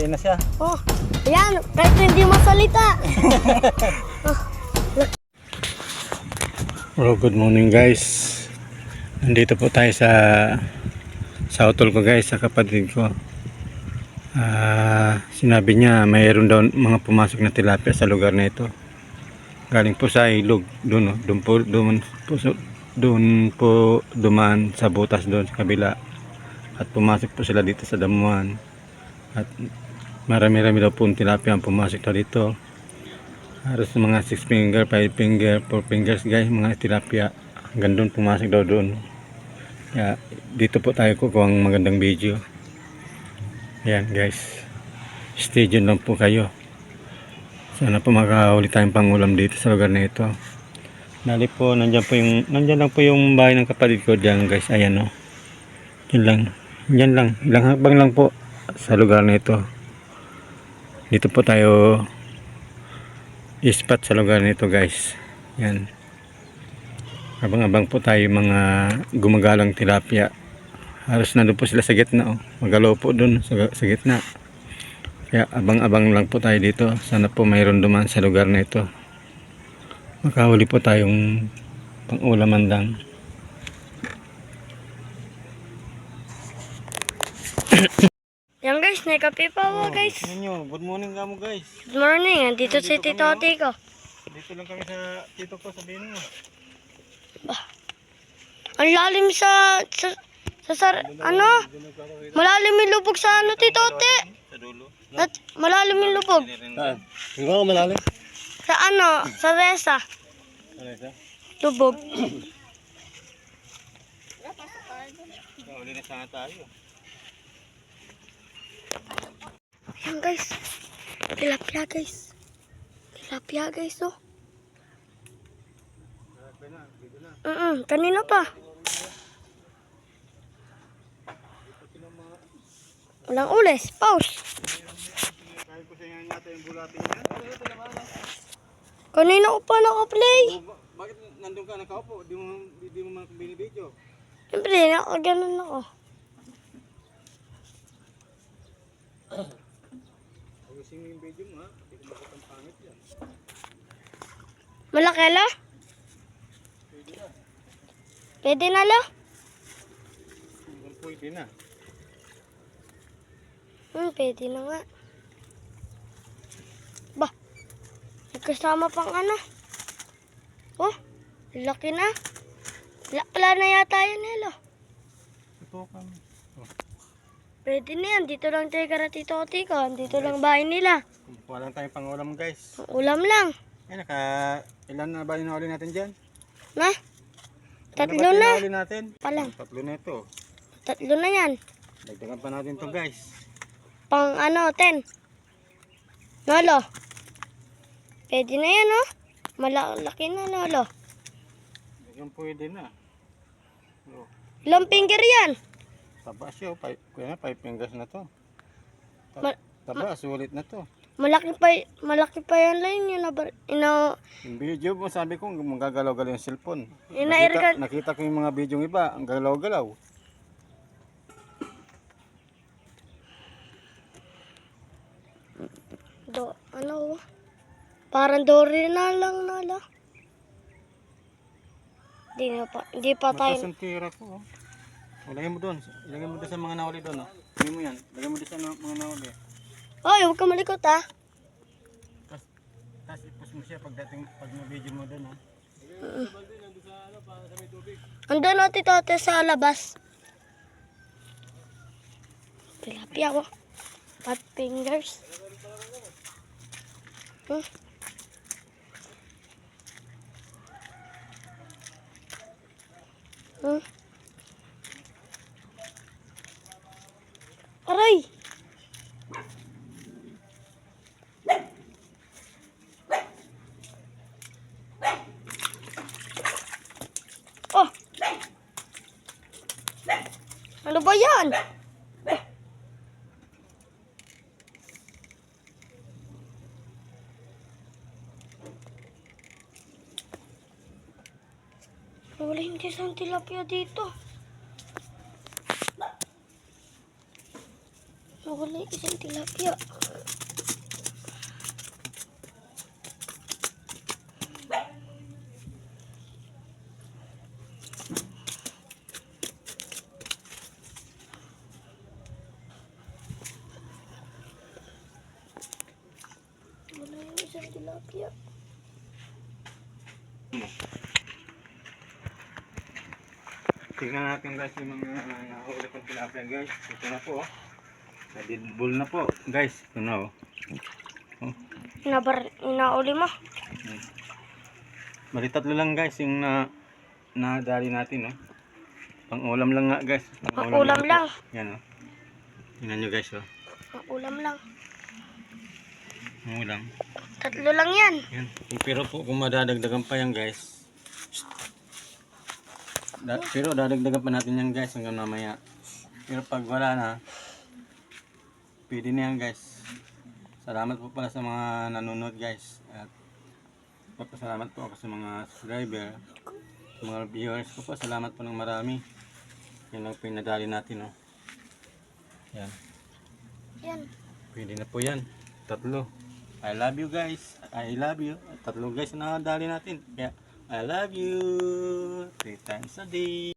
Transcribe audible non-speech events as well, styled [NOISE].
Play na siya. Oh, ayan, kahit hindi masalita. [LAUGHS] Hello, good morning guys. Nandito po tayo sa sa hotel ko guys, sa kapatid ko. Ah, sinabi niya mayroon daw mga pumasok na tilapia sa lugar na ito. Galing po sa ilog, doon, oh. doon po, doon po, so- doon po dumaan sa butas doon sa kabila. At pumasok po sila dito sa damuhan. At marami-rami daw po tilapia ang pumasok daw dito. Halos mga 6 finger, 5 finger, 4 fingers guys, mga tilapia. Hanggang doon pumasok daw doon. Kaya dito po tayo kukuha ng magandang video. Ayan guys. Stay tuned lang po kayo. Sana po makahuli tayong pangulam dito sa lugar na ito. Nali po, nandyan po yung, nandyan lang po yung bahay ng kapatid ko dyan guys. Ayan o. Yun lang. Yan lang. Ilang hakbang lang po sa lugar na ito. Dito po tayo spot sa lugar nito guys. Yan. Abang-abang po tayo mga gumagalang tilapia. Halos nandun po sila sa gitna oh. magalaw po dun sa, sa gitna. Kaya abang-abang lang po tayo dito. Sana po mayroon duman sa lugar na ito. Makahuli po tayong pang-ulaman lang. Yan [COUGHS] guys, nagkape pa ako guys. nyo, good morning ka mo guys Good morning, andito si Tito Ate ko. dito lang kami sa tito ko sabihin mo Ang lalim sa, sa, sa, sar- ano? Malalim yung lubog sa ano, Tito Ate? sa dulo At malalim yung lubog. Ikaw malalim Sa ano, sa resa. ano isa? Lubog. Uli na sana tayo Yan guys. Tilapia guys. Tilapia guys oh. Mm kanina pa. Walang ulis. Pause. Kanina ko pa naka-play. bakit nandun ka nakaupo? Di mo, di, mo man binibidyo. Siyempre, nakaganon ako. Ayusin mo yung video mo ha. Hindi ko makita ang pangit yan. Malaki lo? Pwede na lo? Hanggang pwede na. Hmm, pwede na nga. Ba, nagkasama pang ano. Oh, laki na. La, wala na yata yan, hello. Ito kami. Pwede na yan. Dito lang tayo karatito ko tiko. Dito lang bahay nila. Kumukuha lang tayong pangulam guys. Ulam lang. Ay naka, ilan na ba yung nahuli natin dyan? Na? Tatlo ba na. natin? Palang. Tatlo na ito. Tatlo na yan. Dagdagan pa natin to guys. Pang ano, ten. Nolo. Pwede na yan, oh. Malaki na, Nolo. Hanggang pwede na. Oh, Ilang finger yan? Taba siya. oh. Five, kuya five fingers na to. Ta- Ma- taba, sulit na to. Malaki pa, malaki pa yan lang yun. Ina, Yung video mo sabi ko, magagalaw-galaw yung cellphone. Inairgan- Nakita, nakita ko yung mga video ng iba, ang galaw-galaw. do, ano, oh. parang Dory na lang, Nolo. Hindi na pa, hindi pa tayo. Mataas ang tira ko. Oh. O, lagay mo doon. Lagay mo doon sa mga nahuli doon. Oh. Lagay mo yan. Lagay mo doon sa na- mga nahuli. Hoy, huwag ka malikot, ha. Tapos, tapos ipus mo siya pagdating, pag na-video mo doon. Oh. Andun na tito ate sa labas. Tilapia ko. Fat fingers. Hmm. Hmm. Aray! Oh! Ano ba yan? Wala hindi isang tilapia dito. Wala isang tilapia. Wala yung isang tilapia. Tingnan natin guys yung mga nahuli kong tilapia guys. Ito na po. oh. Nadidbol na po. Guys, ito na oh. Nabar, inauli mo. Bali tatlo lang guys yung na nadali natin oh. Pang ulam lang nga guys. Pang ulam lang. po. Yan oh. Tingnan nyo guys oh. Ang ulam lang. Ang ulam. Tatlo lang yan. Yan. Pero po kung madadagdagan pa yan guys. Da, pero dadagdagan pa natin yan guys hanggang mamaya. Pero pag wala na, pwede na yan guys. Salamat po pala sa mga nanonood guys. At papasalamat po ako sa mga subscriber. Sa mga viewers ko po, salamat po ng marami. Yan lang po yung nadali natin oh. Yan. Yan. Pwede na po yan. Tatlo. I love you guys. I love you. Tatlo guys na nadali natin. Kaya I love you. Three times a day.